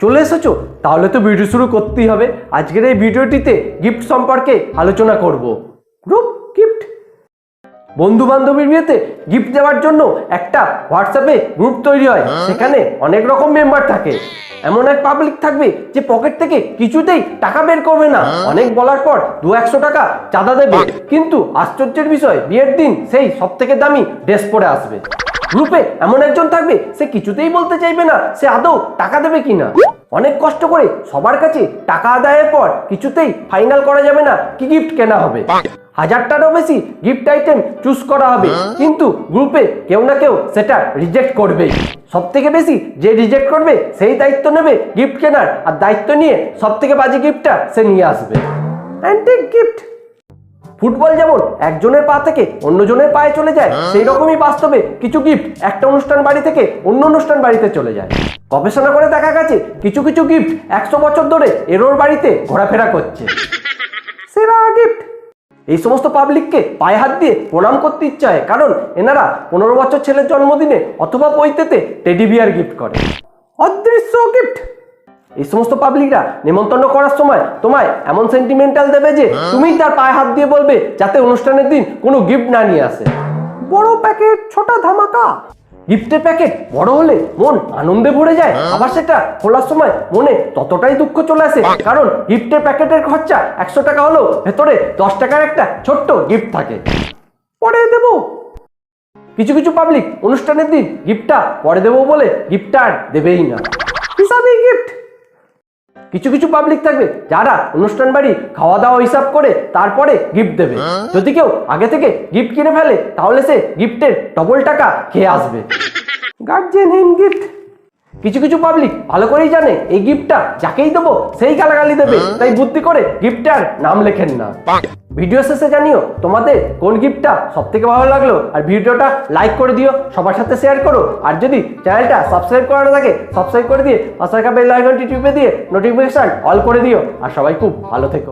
চলে এসেছ? তাহলে তো ভিডিও শুরু করতেই হবে। আজকের এই ভিডিওটিতে গিফট সম্পর্কে আলোচনা করব। গ্রুপ গিফট বন্ধু বান্ধবীর বিয়েতে গিফট দেওয়ার জন্য একটা হোয়াটসঅ্যাপে গ্রুপ তৈরি হয়। সেখানে অনেক রকম মেম্বার থাকে। এমন এক পাবলিক থাকবে যে পকেট থেকে কিছুতেই টাকা বের করবে না। অনেক বলার পর দু একশো টাকা চাঁদা দেবে। কিন্তু আশ্চর্যের বিষয় বিয়ের দিন সেই সব থেকে দামি ড্রেস পরে আসবে। গ্রুপে এমন একজন থাকবে, সে কিছুতেই বলতে চাইবে না, সে আদৌ টাকা দেবে কিনা? অনেক কষ্ট করে সবার কাছে টাকা আদায়ের পর কিছুতেই ফাইনাল করা যাবে না, কি গিফট কেনা হবে? হাজারটারও বেশি গিফট আইটেম চুজ করা হবে, কিন্তু গ্রুপে কেউ না কেউ সেটা রিজেক্ট করবে। সব থেকে বেশি যে রিজেক্ট করবে, সেই দায়িত্ব নেবে গিফট কেনার, আর দায়িত্ব নিয়ে সব থেকে বাজে গিফটটা সে নিয়ে আসবে। অ্যান্টিক গিফট ফুটবল যেমন একজনের পা থেকে অন্যজনের পায়ে চলে যায় সেই রকমই বাস্তবে কিছু গিফট একটা অনুষ্ঠান বাড়ি থেকে অন্য অনুষ্ঠান বাড়িতে চলে যায়। গবেষণা করে দেখা গেছে কিছু কিছু গিফট একশো বছর ধরে এরোর বাড়িতে ঘোরাফেরা করছে। সেরা গিফট। এই সমস্ত পাবলিককে পায়ে হাত দিয়ে প্রণাম করতে ইচ্ছা হয় কারণ এনারা পনেরো বছর ছেলের জন্মদিনে অথবা পৈতেতে টেডি বিয়ার গিফট করে। অদৃশ্য গিফট। এই সমস্ত পাবলিকরা নেমন্তন্ন করার সময় তোমায় এমন সেন্টিমেন্টাল দেবে যে তুমি তার পায়ে হাত দিয়ে বলবে যাতে অনুষ্ঠানের দিন কোনো গিফট না নিয়ে আসে। বড় প্যাকেট ছোট ধামাকা। গিফটের প্যাকেট বড় হলে মন আনন্দে ভরে যায় আবার সেটা খোলার সময় মনে ততটাই দুঃখ চলে আসে কারণ গিফটের প্যাকেটের খরচা একশো টাকা হলেও ভেতরে দশ টাকার একটা ছোট্ট গিফট থাকে। পরে দেবো। কিছু কিছু পাবলিক অনুষ্ঠানের দিন গিফটটা পরে দেবো বলে গিফটটা আর দেবেই না। কিছু কিছু পাবলিক থাকবে যারা অনুষ্ঠান বাড়ি খাওয়া দাওয়া হিসাব করে তারপরে গিফট দেবে। যদি কেউ আগে থেকে গিফট কিনে ফেলে তাহলে সে গিফটের ডবল টাকা খেয়ে আসবে। গার্জেনহীন গিফট কিছু কিছু পাবলিক ভালো করেই জানে এই গিফটটা যাকেই দেবো সেই গালাগালি দেবে। তাই বুদ্ধি করে গিফটার নাম লেখেন না। ভিডিও শেষে জানিও তোমাদের কোন গিফটটা সবথেকে ভালো লাগল, আর ভিডিওটা লাইক করে দিও, সবার সাথে শেয়ার করো, আর যদি চ্যানেলটা সাবস্ক্রাইব করা না থাকে সাবস্ক্রাইব করে দিয়ে পাশে থাকা বেল আইকনটি টিপে দিয়ে নোটিফিকেশন অল করে দিও, আর সবাই খুব ভালো থেকো।